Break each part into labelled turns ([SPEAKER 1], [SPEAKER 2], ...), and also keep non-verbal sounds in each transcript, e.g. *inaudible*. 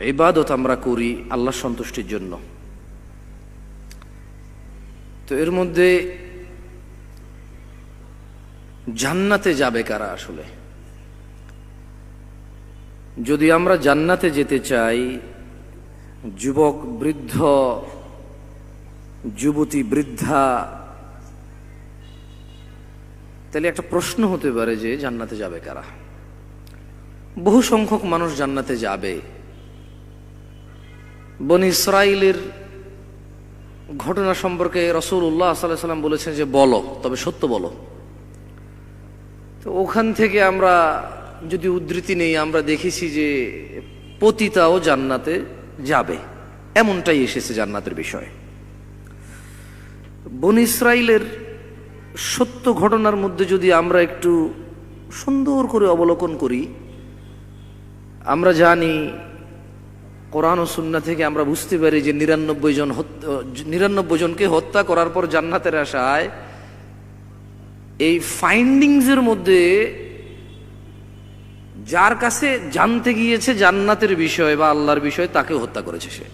[SPEAKER 1] ইবাদত আমরা করি আল্লাহ সন্তুষ্টির জন্য। তো এর মধ্যে জান্নাতে যাবে কারা আসলে? যদি আমরা জান্নাতে যেতে চাই, যুবক, বৃদ্ধ, যুবতী, বৃদ্ধা, তাহলে একটা প্রশ্ন হতে পারে যে জান্নাতে যাবে কারা? বহু সংখ্যক মানুষ জান্নাতে যাবে। বনি ইসরায়েলের ঘটনা সম্পর্কে রসুল উল্লাহ সাল্লাম বলেছেন যে বলো, তবে সত্য বলো। তো ওখান থেকে আমরা যদি উদ্ধৃতি নেই, আমরা দেখেছি যে পতিতাও জান্নাতে যাবে। এমনটাই এসেছে জান্নাতের বিষয়। বন ইসরায়েলের সত্য ঘটনার মধ্যে যদি আমরা একটু সুন্দর করে অবলোকন করি, আমরা জানি কোরআন ও সুন্না থেকে আমরা বুঝতে পারি যে নিরানব্বই জন নিরানব্বই জনকে হত্যা করার পর জান্নাতের আশায় এই ফাইন্ডিংসের মধ্যে যার কাছে জানতে গিয়েছে জান্নাতের বিষয় বা আল্লাহর বিষয়, তাকে হত্যা করেছে সে।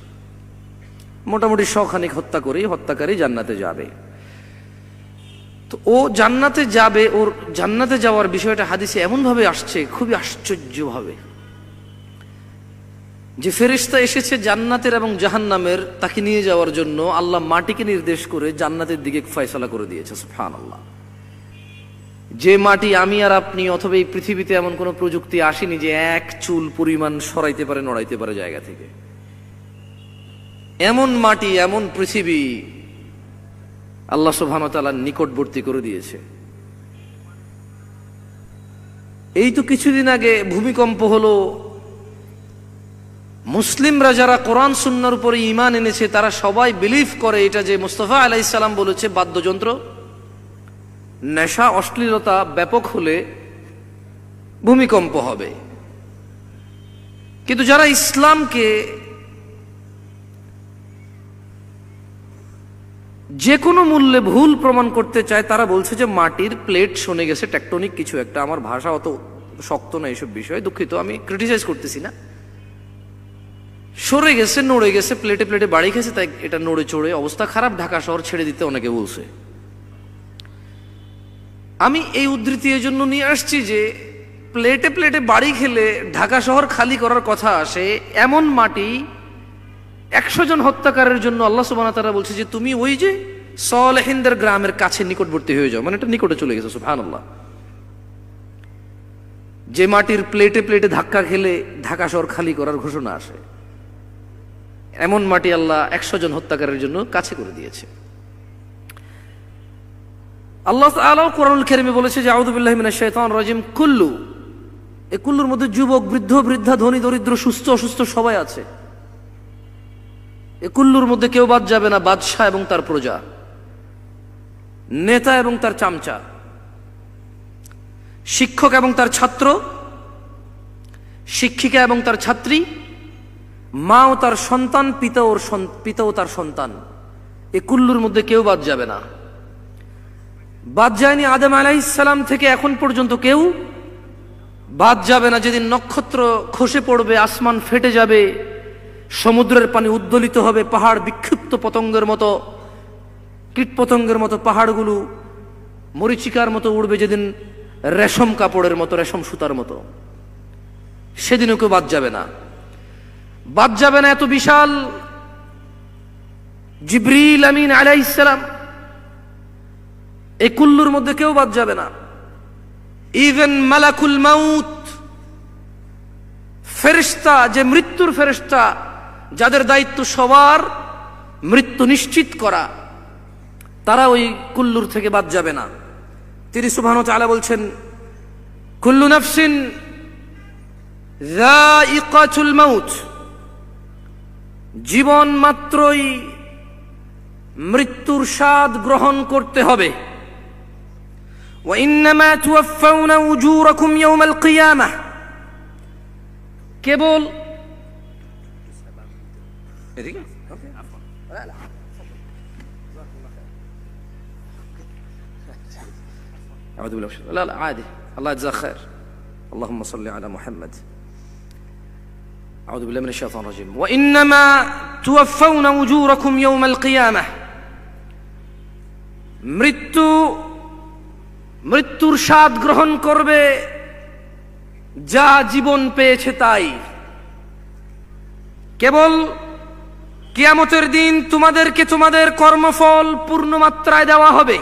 [SPEAKER 1] মোটামুটি শখানিক হত্যা করেই হত্যাকারী জান্নাতে যাবে। তো ও জান্নাতে যাবে, ওর জান্নাতে যাওয়ার বিষয়টা হাদিসে এমনভাবে আসছে, খুবই আশ্চর্যভাবে। যে ফেরিস্তা এসেছে জান্নাতের এবং জাহান্নামের, তাকে নিয়ে যাওয়ার জন্য আল্লাহ মাটিকে নির্দেশ করে জান্নাতের দিকে ফয়সলা করে দিয়েছে সুফান আল্লাহ যে মাটি আমি আর আপনি অথবা এই পৃথিবীতে এমন কোনো প্রযুক্তি আসেনি যে এক চুল পরিমাণ সরাইতে পারে, নড়াইতে পারে জায়গা থেকে। এমন মাটি, এমন পৃথিবী আল্লাহ সুবহানতালার নিকটবর্তী করে দিয়েছে। এই তো কিছুদিন আগে ভূমিকম্প হলো মুসলিমরা যারা কোরআন, সুন্নার উপরে ইমান এনেছে, তারা সবাই বিলিভ করে এটা যে মুস্তফা আলাইসাল্লাম বলেছে, বাদ্যযন্ত্র। নেশা, অশ্লীলতা ব্যাপক হলে ভূমিকম্প হবে। কিন্তু যারা ইসলামকে যে কোনো মূল্যে ভুল প্রমাণ করতে চায়, তারা বলছে যে মাটির প্লেট শোনে গেছে টেকটনিক কিছু একটা। আমার ভাষা অত শক্ত না এইসব বিষয়ে, দুঃখিত, আমি ক্রিটিসাইজ করতেছি না। সরে গেছে, নড়ে গেছে প্লেটে প্লেটে বাড়ি খেয়েছে, তাই এটা নড়ে চড়ে অবস্থা খারাপ, ঢাকা শহর ছেড়ে দিতে অনেকে বলছে। আমি এই উদ্ধৃতি এই জন্য নিয়ে আসছি যে প্লেটে প্লেটে বাড়ি খেলে ঢাকা শহর খালি করার কথা আসে এমন মাটি একশো জন হত্যাকারের জন্য আল্লাহ সুবান তারা বলছে যে, তুমি ওই যে সলহিন্দের গ্রামের কাছে নিকটবর্তী হয়ে যাও। মানে এটা নিকটে চলে গেছে সুফান আল্লাহ যে মাটির প্লেটে প্লেটে ধাক্কা খেলে ঢাকা শহর খালি করার ঘোষণা আসে। এমন মাটি আল্লাহ একশো জন হত্যাকারের জন্য কাছে করে দিয়েছে। আল্লাহ আলাও কোরআনুল খেরিমে বলেছে যে আউদুবিল্লাহ শৈতান রাজিম, কুল্লু। এই কুল্লুর মধ্যে যুবক, বৃদ্ধ, বৃদ্ধা, ধনী, দরিদ্র, সুস্থ, অসুস্থ সবাই আছে। এ কুল্লুর মধ্যে কেউ বাদ যাবে না, বাদশাহ এবং তার প্রজা, নেতা এবং তার চামচা, শিক্ষক এবং তার ছাত্র, শিক্ষিকা এবং তার ছাত্রী মা ও তার সন্তান, পিতা ওর পিতা ও তার সন্তান। এ কুল্লুর মধ্যে কেউ বাদ যাবে না। বাদ যায়নি আদম আলাইসালাম থেকে এখন পর্যন্ত কেউ। বাদ যাবে না যেদিন নক্ষত্র খসে পড়বে, আসমান ফেটে যাবে, সমুদ্রের পানি উদ্দোলিত হবে, পাহাড় বিক্ষিপ্ত পতঙ্গের মতো কীট পতঙ্গের মতো পাহাড়গুলো, মরিচিকার মতো উড়বে যেদিন রেশম কাপড়ের মতো, রেশম সুতার মতো। সেদিনও কেউ বাদ যাবে না। বাদ যাবে না এত বিশাল জিব্রিল আমিন আলাইসালাম এই কুল্লুর মধ্যে কেউ বাদ যাবে না। ইভেন মালাকুল মাউত ফেরিস্তা যে মৃত্যুর ফেরিস্তা যাদের দায়িত্ব সবার মৃত্যু নিশ্চিত করা, তারা ওই কুল্লুর থেকে বাদ যাবে না। তিনি সুবাহ আলা বলছেন, কুল্লু নফসিন মাউত। জীবন মাত্রই মৃত্যুর স্বাদ গ্রহণ করতে হবে وإنما توفون أجوركم يوم القيامة কেবল এদিকে أعوذ بالله لا لا عادي الله يجزاه خير اللهم صل على محمد أعوذ بالله من الشيطان الرجيم وإنما توفون أجوركم يوم القيامة মৃত্যু মৃত্যুর স্বাদ গ্রহণ করবে যা জীবন পেয়েছে তাই কেবল কিয়ামতের দিন তোমাদেরকে তোমাদের কর্মফল পূর্ণ মাত্রায় দেওয়া হবে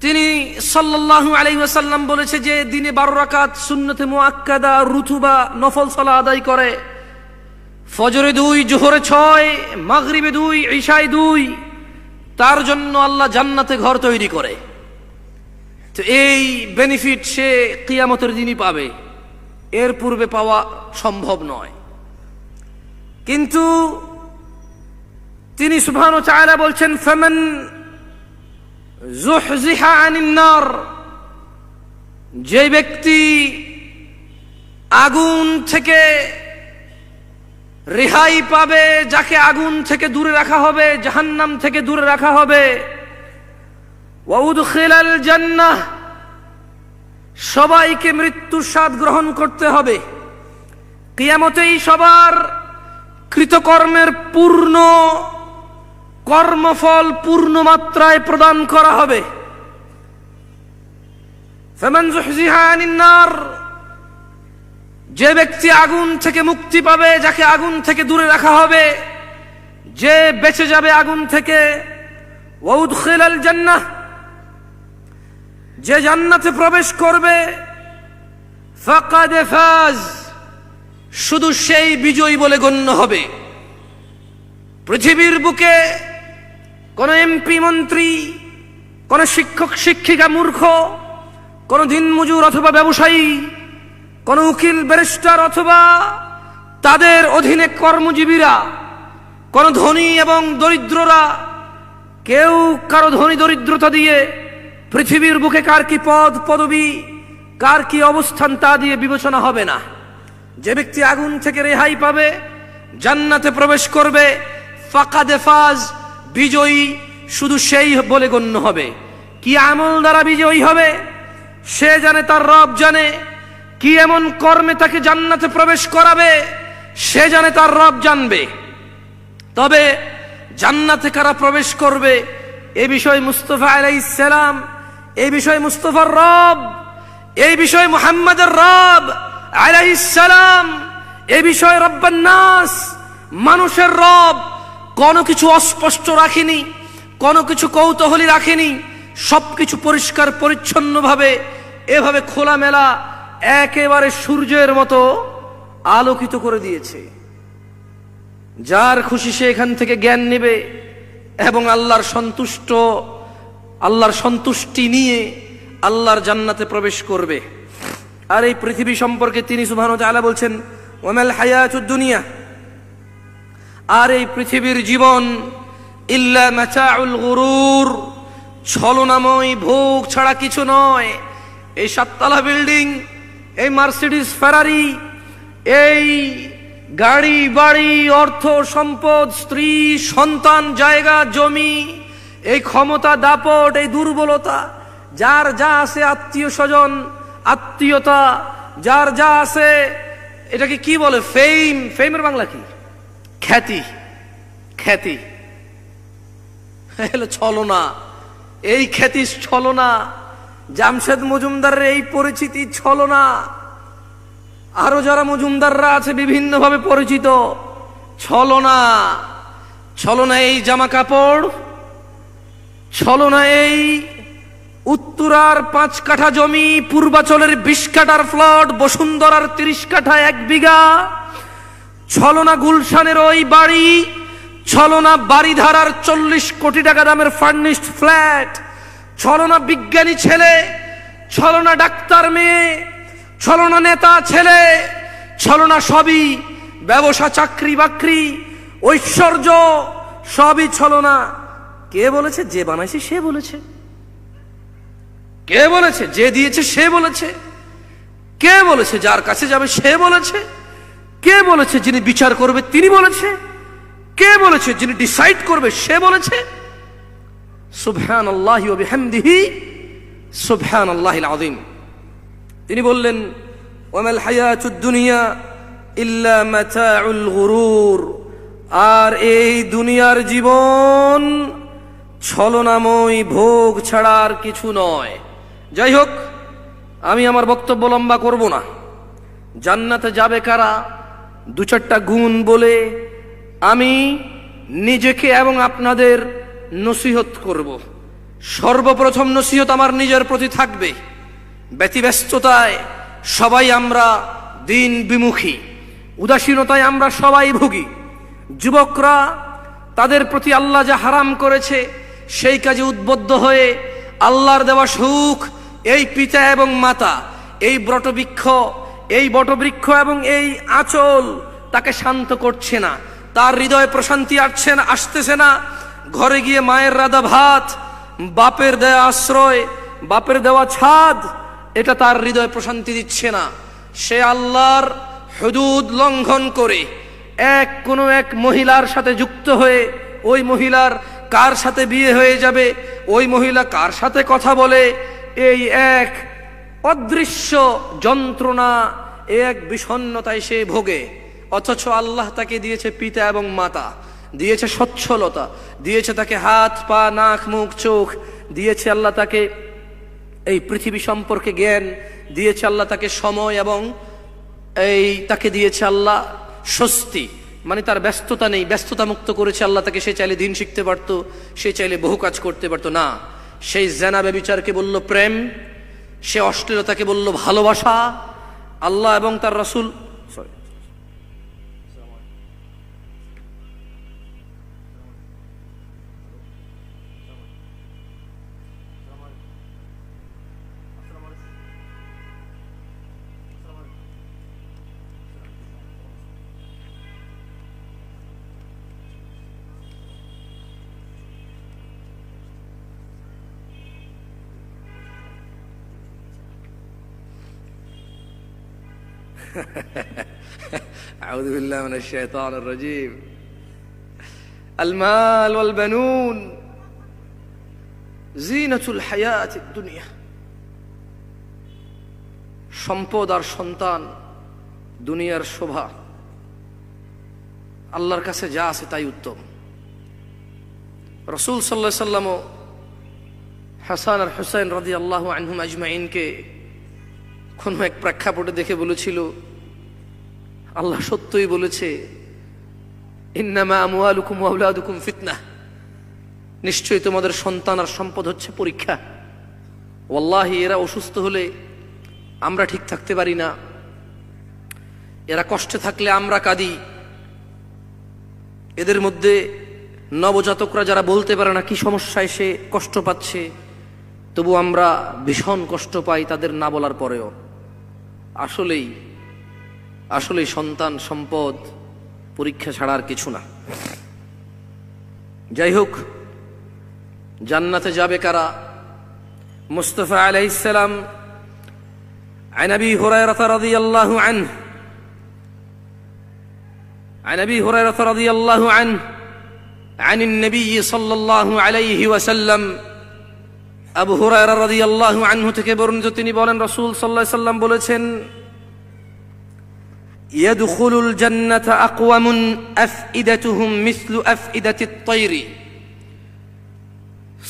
[SPEAKER 1] তিনি সাল্লাল্লাহু আলাইহি ওয়াসাল্লাম বলেছে যে দিনে বারো রাকাত সুন্নতে মুআক্কাদা রুথুবা নফল সালা আদায় করে। ফজরে দুই, জোহরে ছয়, মাগরিবে দুই, ঈশায় দুই। তার জন্য আল্লাহ জান্নাতে ঘর তৈরি করে। তো এই বেনিফিট সে কিয়ামতের দিনই পাবে। এর পূর্বে পাওয়া সম্ভব নয়। কিন্তু তিনি সুবহান চায়রা বলছেন, ফেমেন যে ব্যক্তি আগুন থেকে রেহাই পাবে, যাকে আগুন থেকে দূরে রাখা হবে, জাহান্নাম থেকে দূরে রাখা হবে জান্নাহ, সবাইকে মৃত্যুর স্বাদ গ্রহণ করতে হবে। কিয়ামতেই সবার কৃতকর্মের পূর্ণ কর্মফল পূর্ণ মাত্রায় প্রদান করা হবে। যে ব্যক্তি আগুন থেকে মুক্তি পাবে, যাকে আগুন থেকে দূরে রাখা হবে, যে বেঁচে যাবে আগুন থেকে জান্নাহ, যে জান্নাতে প্রবেশ করবে শুধু সেই বিজয়ী বলে গণ্য হবে। পৃথিবীর বুকে কোন এমপি মন্ত্রী, কোন শিক্ষক, শিক্ষিকা মূর্খ, কোন দিনমজুর অথবা ব্যবসায়ী, কোন উকিল, ব্যারিস্টার অথবা তাদের অধীনে কর্মজীবীরা, কোন ধনী এবং দরিদ্ররা, কেউ কারও ধনী দরিদ্রতা দিয়ে পৃথিবীর বুকে কার কি পদ, পদবি, কার কি অবস্থান তা দিয়ে বিবেচনা হবে না। যে ব্যক্তি আগুন থেকে রেহাই পাবে, জান্নাতে প্রবেশ করবে, ফাকাদে ফাজ বিজয়ী শুধু সেই বলে গণ্য হবে। কি আমল দ্বারা বিজয়ী হবে? সে জানে তার রব জানে। কি এমন কর্মে তাকে জান্নাতে প্রবেশ করাবে? সে জানে তার রব জানবে। তবে জান্নাতে কারা প্রবেশ করবে? এ বিষয়ে মুস্তফা আলাই আলাইসালাম এই বিষয়ে মুস্তফার রব এই বিষয়ে মুহাম্মাদের রব আলাই আলাইসালাম এ বিষয়ে রব্বান্নাস মানুষের রব কোনো কিছু অস্পষ্ট রাখেনি, কোনো কিছু কৌতূহলী রাখেনি, সবকিছু পরিষ্কার পরিচ্ছন্নভাবে, এভাবে খোলামেলা একেবারে সূর্যের মতো আলোকিত করে দিয়েছে। যার খুশি সে এখান থেকে জ্ঞান নেবে এবং আল্লাহর সন্তুষ্ট, আল্লাহর সন্তুষ্টি নিয়ে আল্লাহর জান্নাতে প্রবেশ করবে। আর এই পৃথিবী সম্পর্কে তিনি সুবহান আলা বলছেন ওমেল হায়াতুদ দুনিয়া? আর এই পৃথিবীর জীবন ইল্লা মাচাউল গুরুর, ছলনাময় ভোগ ছাড়া কিছু নয়। এই সাততলা বিল্ডিং, এই মার্সিডিস ফেরারি, এই গাড়ি, বাড়ি, অর্থ, সম্পদ, স্ত্রী, সন্তান, জায়গা, জমি, এই ক্ষমতা, দাপট, এই দুর্বলতা, যার যা আছে আত্মীয় স্বজন, আত্মীয়তা, যার যা আছে, এটাকে কি বলে? ফেম ফেমের বাংলা কি? খ্যাতি খ্যাতি। ছলনা। এই খ্যাতি ছলনা, জামশেদ মজুমদারের এই পরিচিতি ছলনা। আরও যারা মজুমদাররা আছে, বিভিন্নভাবে পরিচিত। ছলনা ছলনা এই জামা কাপড়, ছলনা এই উত্তরার পাঁচ কাঠা জমি, পূর্বাচলের বিশ কাঠার ফ্লট বসুন্ধরার তিরিশ কাঠা এক বিঘা ছলনা গুলশানের ওই বাড়ি, ছলনা বাড়িধারার চল্লিশ কোটি টাকা দামের ফার্নিশড ফ্ল্যাট ছলনা বিজ্ঞানী ছেলে, ছলনা ডাক্তার মেয়ে, ছলনা নেতা ছেলে, ছলনা সবই ব্যবসা, চাকরি, বাকরি, ঐশ্বর্য, সবই ছলনা। কে বলেছে? যে বানাইছে, সে বলেছে। কে বলেছে? যে দিয়েছে, সে বলেছে। কে বলেছে? যার কাছে যাবে, সে বলেছে। কে বলেছে যিনি বিচার করবে তিনি বলেছে? কে বলেছে যিনি ডিসাইড করবে সে বলেছে? সুবহান আল্লাহ সুবহান আল্লাহ আদিম তিনি বললেন ওমাল হায়াতুদ দুনিয়া ইল্লা মাতাউল গুরুর। আর এই দুনিয়ার জীবন ছলনাময় ভোগ ছাড়া আর কিছু নয়। যাই হোক, আমি আমার বক্তব্য লম্বা করব না। জান্নাতে যাবে কারা? দু চারটা গুণ বলে আমি নিজেকে এবং আপনাদের নসিহত করব। সর্বপ্রথম নসিহত আমার নিজের প্রতি থাকবে। ব্যতিব্যস্ততায় সবাই আমরা দিন বিমুখী, উদাসীনতায় আমরা সবাই ভুগি। যুবকরা তাদের প্রতি আল্লাহ যা হারাম করেছে সেই কাজে উদ্বুদ্ধ হয়ে আল্লাহর দেওয়া সুখ, এই পিতা এবং মাতা, এই বটবৃক্ষ এই বটবৃক্ষ এবং এই আঁচল তাকে শান্ত করছে না। তার হৃদয়ে প্রশান্তি আসছে না, আসতেছে না। ঘরে গিয়ে মায়ের রাধা ভাত, বাপের দেয়া আশ্রয়, বাপের দেওয়া ছাদ, এটা তার হৃদয়ে প্রশান্তি দিচ্ছে না। সে আল্লাহর হদুদ লঙ্ঘন করে। এক কোনো এক মহিলার সাথে যুক্ত হয়ে, ওই মহিলার কার সাথে বিয়ে হয়ে যাবে? ওই মহিলা কার সাথে কথা বলে? এই এক অদৃশ্য যন্ত্রণা এক বিষণ্নতায় সে ভোগে। অথচ আল্লাহ তাকে দিয়েছে পিতা এবং মাতা, দিয়েছে সচ্ছলতা, দিয়েছে তাকে হাত, পা, নাক, মুখ, চোখ, দিয়েছে আল্লাহ তাকে এই পৃথিবী সম্পর্কে জ্ঞান, দিয়েছে আল্লাহ তাকে সময় এবং এই তাকে দিয়েছে আল্লাহ স্বস্তি। মানে তার ব্যস্ততা নেই ব্যস্ততা মুক্ত করেছে আল্লাহ তাকে, সে চাইলে দিন শিখতে পারতো, সে চাইলে বহু কাজ করতে পারতো। না, সেই জেনা ব্যবিচারকে বলল, প্রেম সে অশ্লীলতাকে বলল ভালোবাসা আল্লাহ এবং তার রসুল *laughs* أعوذ بالله من الشيطان الرجيم المال والبنون زينة الحياة الدنيا সম্পদ আর সন্তান দুনিয়ার শোভা আল্লাহর কাছে যা আছে তাই উত্তম রসুল সাল্লাহ সাল্লামও হাসান আর হুসাইন রাজি আল্লাহ আনহুম আজমাইনকে কোনো এক প্রেক্ষাপটে দেখে বলেছিল, আল্লাহ সত্যই বলেছে, ইন্নামা ফিতনা। নিশ্চয়ই তোমাদের সন্তান আর সম্পদ হচ্ছে পরীক্ষা। ওয়াল্লাহি, এরা অসুস্থ হলে আমরা ঠিক থাকতে পারি না। এরা কষ্টে থাকলে আমরা কাঁদি। এদের মধ্যে নবজাতকরা যারা বলতে পারে না কি সমস্যায় সে কষ্ট পাচ্ছে, তবু আমরা ভীষণ কষ্ট পাই তাদের না বলার পরেও। আসলেই আসলে সন্তান সম্পদ পরীক্ষা ছাড়া আর কিছু না যাই হোক জান্নাতে যাবে কারা মুস্তফা আলাইসালাম عن ابي هريره رضي الله عنه عن ابي هريره رضي الله عنه عن النبي صلى الله عليه وسلم আবু হুরায়রা রাদিয়াল্লাহু আনহু থেকে বর্ণিত তিনি বলেন, রাসূল সাল্লাল্লাহু আলাইহি সাল্লাম বলেছেন, ইয়াদখুলুল জান্নাতা আকওয়ামুন আফইদাতুহুম মিসলু আফইদাতিত তায়রি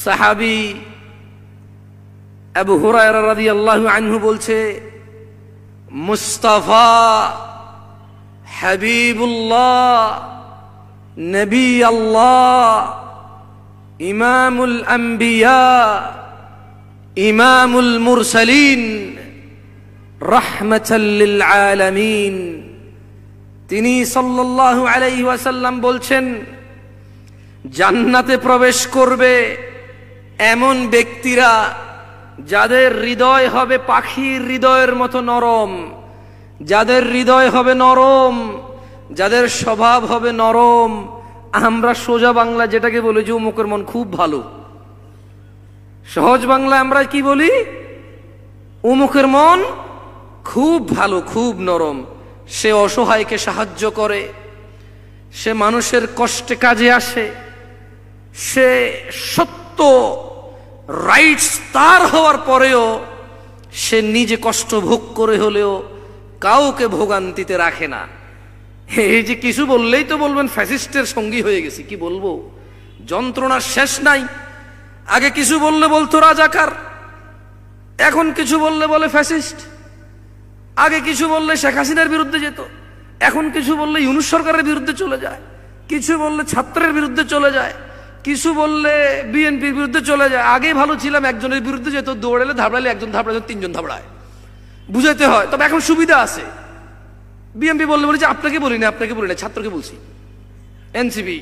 [SPEAKER 1] সাহাবী আবু হুরায়রা রাদিয়াল্লাহু আনহু বলছে, মুস্তাফা হাবিবুল্লাহ, নবী আল্লাহ, ইমামুল আম্বিয়া ইমামুল মুরসালিন রাহমাতাল্লিল আলামিন। তিনি সাল্লাল্লাহু আলাইহি ওয়াসাল্লাম বলছেন, জান্নাতে প্রবেশ করবে এমন ব্যক্তিরা যাদের হৃদয় হবে পাখির হৃদয়ের মতো নরম, যাদের হৃদয় হবে নরম, যাদের স্বভাব হবে নরম। আমরা সোজা বাংলা যেটাকে বলি যে মন খুব ভালো। সহজ বাংলা আমরা কি বলি? উমুকের মন খুব ভালো, খুব নরম। সে অসহায়কে সাহায্য করে, সে মানুষের কষ্টে কাজে আসে, সে সত্য রাইটস তার হওয়ার পরেও সে নিজে কষ্ট ভোগ করে হলেও কাউকে ভোগান্তিতে রাখে না। এই যে কিছু বললেই তো বলবেন, ফ্যাসিস্টের সঙ্গী হয়ে গেছি, কি বলব? যন্ত্রণার শেষ নাই। আগে কিছু বললে বলতো রাজাকার, এখন কিছু বললে বলে ফ্যাসিস্ট। আগে কিছু বললে শেখ হাসিনার বিরুদ্ধে যেত, এখন কিছু বললে ইউনুস সরকারের বিরুদ্ধে চলে যায়। কিছু বললে ছাত্রের বিরুদ্ধে চলে যায়, কিছু বললে বিএনপির বিরুদ্ধে চলে যায়। আগে ভালো ছিলাম, একজনের বিরুদ্ধে যেত, দৌড়ালে ধাবড়ালে একজন ধাবড়ালে, তিনজন ধাবড়ায়। বুঝাইতে হয়, তবে এখন সুবিধা আছে। বিএনপি বললে বলে যে, আপনাকে বলি না, আপনাকে বলি না, ছাত্রকে বলছি। এনসিপি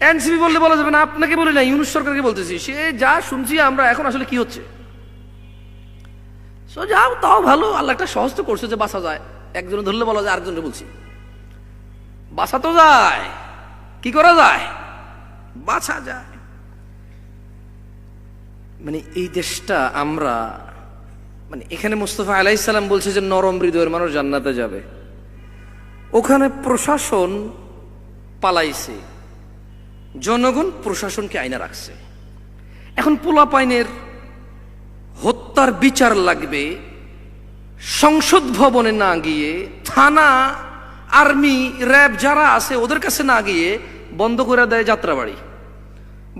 [SPEAKER 1] এনসিপি বললে বলা যাবে না, আপনাকে বলি না ইউনুস সরকারকে বলতেছি। সে যা শুনছি আমরা, এখন আসলে কি হচ্ছে? সো যাও, তাও ভালো, আল্লাহ একটা সহজ তো করছে যে বাসা যায়। একজনে ধরলে বলা যায় আরেকজনে বলছি। বাসা তো যায়, কি করা যায়? বাছা যায়। মানে এই দেশটা আমরা মানে এখানে মুস্তফা আলাইসাল্লাম বলছে যে নরম হৃদয়ের মানুষ জান্নাতে যাবে। ওখানে প্রশাসন পালাইছে। জনগণ প্রশাসনকে আইনা রাখছে। এখন পোলাপাইনের হত্যার বিচার লাগবে, সংসদ ভবনে না গিয়ে, থানা, আর্মি, র্যাব যারা আছে ওদের কাছে না গিয়ে বন্ধ করে দেয় যাত্রাবাড়ি,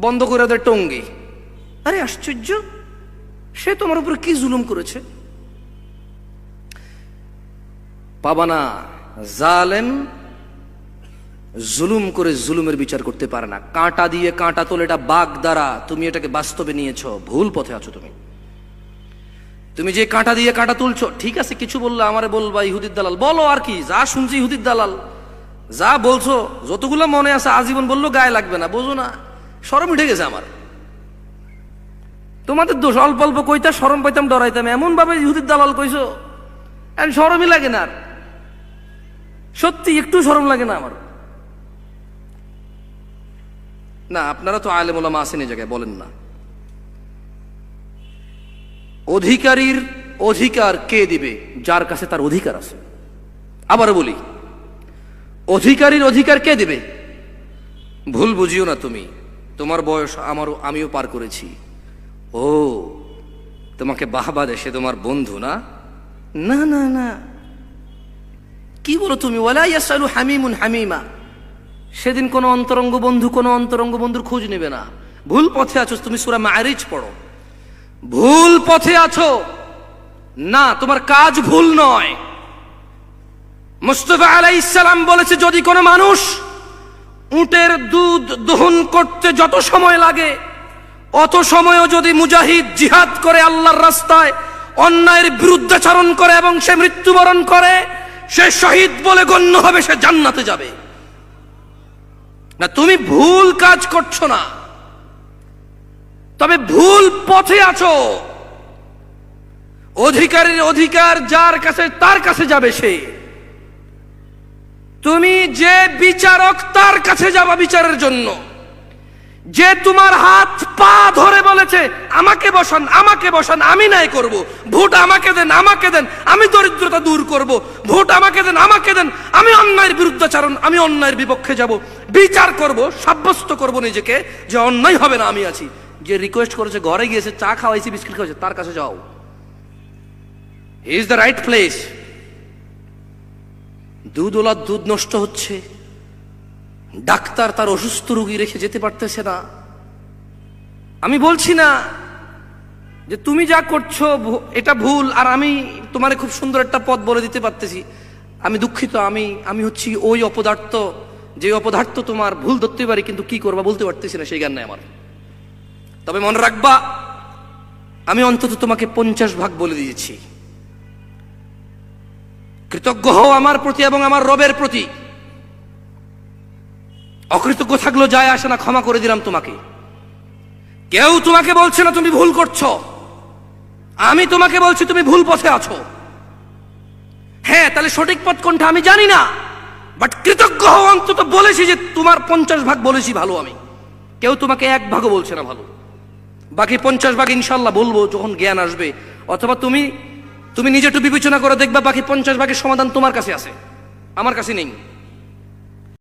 [SPEAKER 1] বন্ধ করে দেয় টঙ্গি। আরে আশ্চর্য, সে তোমার উপরে কি জুলুম করেছে? পাবানা জালেম জুলুম করে জুলুমের বিচার করতে পারে না। কাঁটা দিয়ে কাঁটা তোলে, এটা বাঘ দ্বারা তুমি এটাকে বাস্তবে নিয়েছো। ভুল পথে আছো তুমি। তুমি যে কাঁটা দিয়ে কাঁটা তুলছো, ঠিক আছে, কিছু বললে আমারে বলবা, ইহুদির দালাল। বলো আর কি, যা শুনছি ইহুদির দালাল, যা বলছো, যতগুলো মনে আছে আজীবন বলল গায়ে লাগবে না, বোঝো না সরম উঠে গেছে আমার। তোমাদের দোষ, অল্প অল্প কইতা সরম পাইতাম, ডরাইতাম এমন ভাবে ইহুদির দালাল কইছো সরমই লাগে না আর। সত্যি একটু সরম লাগে না আমার। না, আপনারা তো আলেমুলামা আসেন এই জায়গায়, বলেন না। অধিকারীর অধিকার কে দিবে? যার কাছে তার অধিকার আছে। আবার বলি, অধিকারীর অধিকার কে দিবে? ভুল বুঝিও না তুমি। তোমার বয়স আমারও, আমিও পার করেছি। ও, তোমাকে বাহবা দে সে তোমার বন্ধু, না? না না না। কি বলো তুমি? ইয়াসালু হামিমুন হামিমা। সেদিন কোনো অন্তরঙ্গ বন্ধু, কোনো অন্তরঙ্গ বন্ধুর খোঁজ নেবে না। ভুল পথে আছো, তুমি সুরা মারিজ পড়ো। ভুল পথে আছো? না, তোমার কাজ ভুল নয়। মুস্তফা আলাই ইসালাম বলেছে, যদি কোনো মানুষ উটের দুধ দহন করতে যত সময় লাগে, অত সময়ও যদি মুজাহিদ জিহাদ করে আল্লাহর রাস্তায়, অন্যায়ের বিরুদ্ধাচরণ করে এবং সে মৃত্যুবরণ করে, সে শহীদ বলে গণ্য হবে, সে জান্নাতে যাবে। না, তুমি ভুল কাজ করছ না। তবে ভুল পথে আছো। অধিকারীর অধিকার যার কাছে, তার কাছে যাবে সে। তুমি যে বিচারক, তার কাছে যাবা বিচারের জন্য। যে তোমার হাত পা ধরে বলেছে, আমাকে বসান আমাকে বসান, আমি নাই করব। ভোট আমাকে দেন আমাকে দেন, আমি দরিদ্রতা দূর করব। ভোট আমাকে দেন আমাকে দেন, আমি অন্যায়ের বিরুদ্ধাচারণ, আমি অন্যায়ের বিপক্ষে যাব। বিচার করব, সাব্যস্ত করব নিজেকে যে অন্যায় হবে না আমি আছি। যে রিকোয়েস্ট করেছে, ঘরে গিয়েছে চা খাওয়াইছি, বিস্কিট খাওয়াইছে, তার কাছে যাও। ইজ দ্য রাইট প্লেস দুধ ওলার দুধ নষ্ট হচ্ছে। ডাক্তার তার অসুস্থ রোগী রেখে যেতে পারতেছে না। আমি বলছি না যে তুমি যা করছ এটা ভুল, আর আমি তোমার খুব সুন্দর একটা পথ বলে দিতে পারতেছি। আমি দুঃখিত, আমি আমি হচ্ছি ওই অপদার্থ। যে অপদার্থ তোমার ভুল ধরতে পারি, কিন্তু কি করবা বলতে পারতেছি না, সেই জ্ঞান নাই আমার। তবে মনে রাখবা, আমি অন্তত তোমাকে পঞ্চাশ ভাগ বলে দিয়েছি। কৃতজ্ঞ হও আমার প্রতি এবং আমার রবের প্রতি। অকৃতজ্ঞ থাকলেও যায় আসে না, ক্ষমা করে দিলাম তোমাকে। কেউ তোমাকে বলছে না, তুমি ভুল করছ। আমি তোমাকে বলছি, তুমি ভুল পথে আছো। হ্যাঁ তাহলে সঠিক পথ কোনটা আমি জানি না। বাট কৃতজ্ঞ হও অন্তত বলেছি যে তোমার পঞ্চাশ ভাগ বলেছি ভালো আমি। কেউ তোমাকে এক ভাগও বলছে না ভালো। বাকি পঞ্চাশ ভাগ ইনশাল্লাহ বলব যখন জ্ঞান আসবে। অথবা তুমি তুমি নিজে একটু বিবেচনা করে দেখবা বাকি পঞ্চাশ ভাগের সমাধান তোমার কাছে আছে। আমার কাছে নেই।